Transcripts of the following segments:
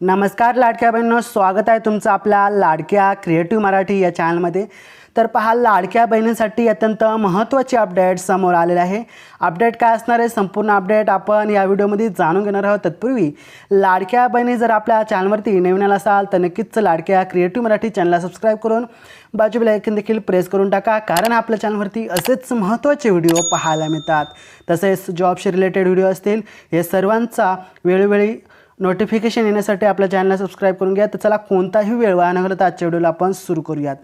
नमस्कार लाडक्या बहिणींनो स्वागत आहे तुमचं आपल्या लाडक्या क्रिएटिव्ह मराठी या चॅनलमध्ये तर पहा लाडक्या बहिणींसाठी अत्यंत महत्त्वाचे अपडेट समोर आलेले आहे. अपडेट काय असणार आहे? संपूर्ण अपडेट आपण या व्हिडिओमध्ये जाणून घेणार आहोत. तत्पूर्वी लाडक्या बहिणी जर आपल्या चॅनलवरती नवीन आला असाल तर नक्कीच लाडक्या क्रिएटिव्ह मराठी चॅनलला सबस्क्राईब करून बाजू बेलायकन देखील प्रेस करून टाका कारण आपल्या चॅनलवरती असेच महत्त्वाचे व्हिडिओ पाहायला मिळतात. तसेच जॉबशी रिलेटेड व्हिडिओ असतील हे सर्वांचा वेळोवेळी नोटिफिकेशन येण्यासाठी आपल्या चॅनलला सबस्क्राईब करून घ्या. तर चला कोणताही वेळ वाया न घालता आजच्या व्हिडिओला आपण सुरू करूयात.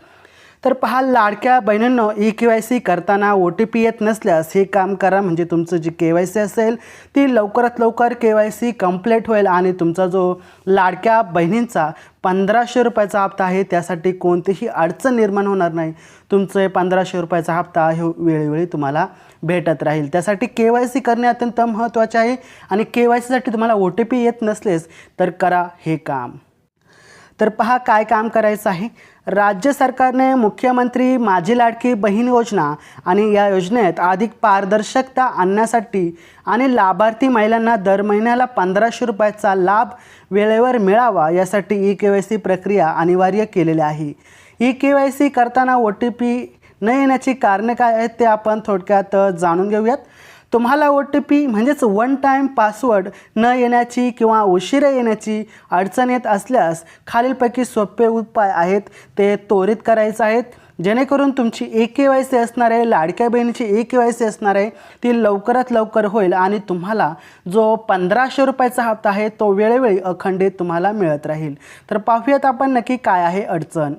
तर पहा लाडक्या बहिणींनो ई के वाय सी करताना ओ टी पी येत नसल्यास हे काम करा. म्हणजे तुमचं जी के वाय सी असेल ती लवकरात लवकर के वाय सी कंप्लीट होईल आणि तुमचा जो लाडक्या बहिणींचा पंधराशे रुपयाचा हप्ता आहे त्यासाठी कोणतीही अडचण निर्माण होणार नाही. तुमचं पंधराशे रुपयाचा हप्ता हे वेळोवेळी तुम्हाला भेटत राहील. त्यासाठी के वाय सी करणे अत्यंत महत्त्वाचे आहे आणि के वाय सीसाठी तुम्हाला ओ टी पी येत नसलेस तर करा हे काम. तर पहा काय काम करायचं आहे? राज्य सरकारने मुख्यमंत्री माझी लाडकी बहीण योजना आणि या योजनेत अधिक पारदर्शकता आणण्यासाठी आणि लाभार्थी महिलांना दर महिन्याला पंधराशे रुपयाचा लाभ वेळेवर मिळावा यासाठी ई के वाय सी प्रक्रिया अनिवार्य केलेली आहे. ई के वाय सी करताना ओ टी पी न येण्याची कारणे काय आहेत ते आपण थोडक्यात जाणून घेऊयात. तुम्हाला ओ टी पी म्हणजेच वन टाईम पासवर्ड न येण्याची किंवा उशिरा येण्याची अडचण येत असल्यास खालीलपैकी सोपे उपाय आहेत. ते त्वरित करायचे आहेत. जेणेकरून तुमची ए के वाय सी असणार आहे लाडक्या बहिणीची ए के वाय सी असणार आहे ती लवकरात लवकर होईल आणि तुम्हाला जो पंधराशे रुपयाचा हप्ता आहे तो वेळोवेळी अखंडित तुम्हाला मिळत राहील. तर पाहूयात आपण नक्की काय आहे अडचण.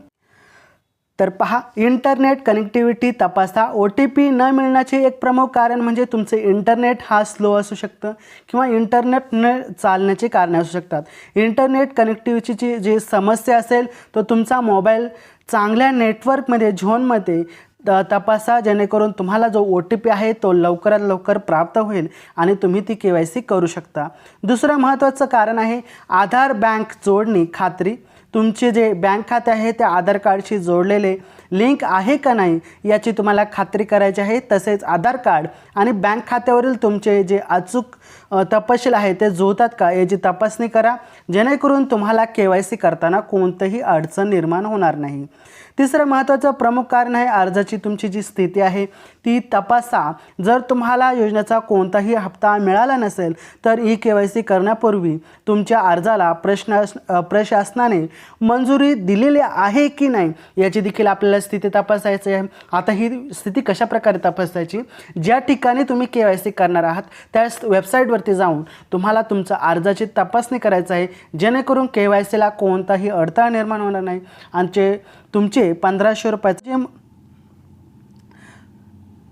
तर पहा इंटरनेट कनेक्टिव्हिटी तपासा. ओ टी पी न मिळण्याचे एक प्रमुख कारण म्हणजे तुमचे इंटरनेट हा स्लो असू शकतं किंवा इंटरनेट न चालण्याची कारणे असू शकतात. इंटरनेट कनेक्टिव्हिटीची जी समस्या असेल तो तुमचा मोबाईल चांगल्या नेटवर्कमध्ये झोनमध्ये त तपासा जेणेकरून तुम्हाला जो ओ टी पी आहे तो लवकरात लवकर प्राप्त होईल आणि तुम्ही ती के वाय सी करू शकता. दुसरं महत्त्वाचं कारण आहे आधार बँक जोडणी खात्री. तुमचे जे बँक खाते आहे ते आधार कार्डशी जोडलेले लिंक आहे का नाही याची तुम्हाला खात्री करायची आहे. तसेच आधार कार्ड आणि बँक खात्यावरील तुमचे जे अचूक तपशील आहे ते जुळतात का याची तपासणी करा. जेणेकरून तुम्हाला के वाय सी करताना कोणतंही अडचण निर्माण होणार नाही. तिसरं महत्त्वाचं प्रमुख कारण आहे अर्जाची तुमची जी स्थिती आहे ती तपासा. जर तुम्हाला योजनेचा कोणताही हप्ता मिळाला नसेल तर ई के वाय सी करण्यापूर्वी तुमच्या अर्जाला प्रश्न प्रशासनाने मंजुरी दिलेली आहे की नाही याची देखील आपल्याला स्थिती तपासायची आहे. आता ही स्थिती कशा प्रकारे तपासायची? ज्या ठिकाणी तुम्ही के वाय सी करणार आहात त्या वेबसाईटवरती जाऊन तुम्हाला तुमच्या अर्जाची तपासणी करायचं आहे. जेणेकरून के वाय सीला कोणताही अडथळा निर्माण होणार नाही. आणि तुमचे पंधराशे रुपयाचे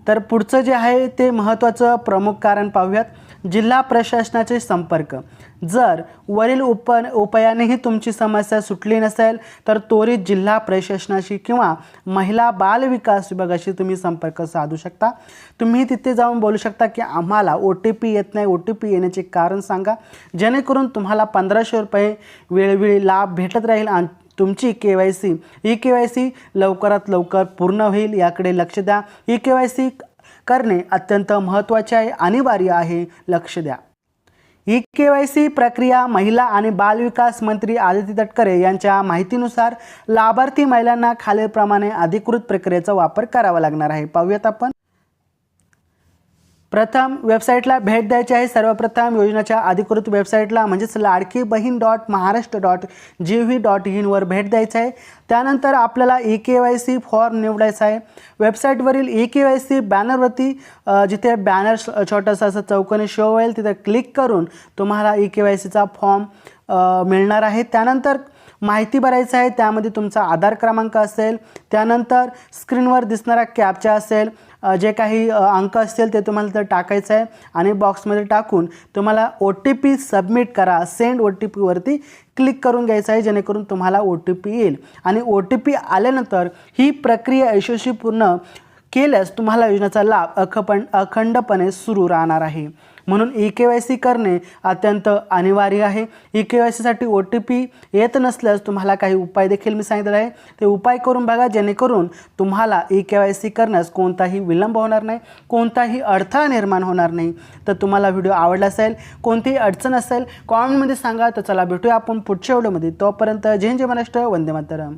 तर पुढचं जे आहे ते महत्त्वाचं प्रमुख कारण पाहूयात. जिल्हा प्रशासनाचे संपर्क. जर वरील उप उपायानेही तुमची समस्या सुटली नसेल तर त्वरित जिल्हा प्रशासनाशी किंवा महिला बाल विकास विभागाशी तुम्ही संपर्क साधू शकता. तुम्ही तिथे जाऊन बोलू शकता की आम्हाला ओ टी पी येत नाही. ओ टी पी येण्याचे कारण सांगा. जेणेकरून तुम्हाला पंधराशे रुपये वेळोवेळी लाभ भेटत राहील आणि तुमची K Y C E K Y C लवकरात लवकर पूर्ण होईल. याकडे लक्ष द्या. ई के वाय सी करणे अत्यंत महत्त्वाचे आहे अनिवार्य आहे. लक्ष द्या. ई के वाय सी प्रक्रिया महिला आणि बालविकास मंत्री आदिती तटकरे यांच्या माहितीनुसार लाभार्थी महिलांना खालीलप्रमाणे अधिकृत प्रक्रियेचा वापर करावा लागणार आहे. पाहूयात आपण. प्रथम वेबसाईटला भेट द्यायची आहे. सर्वप्रथम योजनेच्या अधिकृत वेबसाईटला म्हणजेच Ladki Bahin dot Maharashtra dot G V dot इनवर भेट द्यायचं आहे. त्यानंतर आपल्याला E K Y C form निवडायचा आहे. वेबसाईटवरील ई के वाय सी बॅनरवरती जिथे बॅनर छोटंसं असं चौकोनी शो होईल तिथे क्लिक करून तुम्हाला ई के वाय सीचा फॉर्म मिळणार आहे. त्यानंतर माहिती भरायचं आहे त्यामध्ये तुमचा आधार क्रमांक असेल त्यानंतर स्क्रीनवर दिसणारा कॅपचा असेल जे काही अंक असतील ते तुम्हाला तर टाकायचं आहे आणि बॉक्समध्ये टाकून तुम्हाला ओ टी पी सबमिट करा. सेंड ओ टी पीवरती क्लिक करून घ्यायचं आहे जेणेकरून तुम्हाला ओ टी पी येईल. आणि ओ टी पी आल्यानंतर ही प्रक्रिया यशस्वीपूर्ण केल्यास तुम्हाला योजनेचा लाभ अखपण अखंडपणे सुरू राहणार आहे. म्हणून ई के वाय सी करणे अत्यंत अनिवार्य आहे. ई के वाय सीसाठी ओ टी पी येत नसल्यास तुम्हाला काही उपाय देखील मी सांगितलेले आहे. ते उपाय करून बघा जेणेकरून तुम्हाला ई के वाय सी करण्यास कोणताही विलंब होणार नाही कोणताही अडथळा निर्माण होणार नाही. तर तुम्हाला व्हिडिओ आवडला असेल कोणतीही अडचण असेल कॉमेंटमध्ये सांगा. तर चला भेटूया आपण पुढच्या व्हिडिओमध्ये. तोपर्यंत जय जय महाराष्ट्र. वंदे मातरम.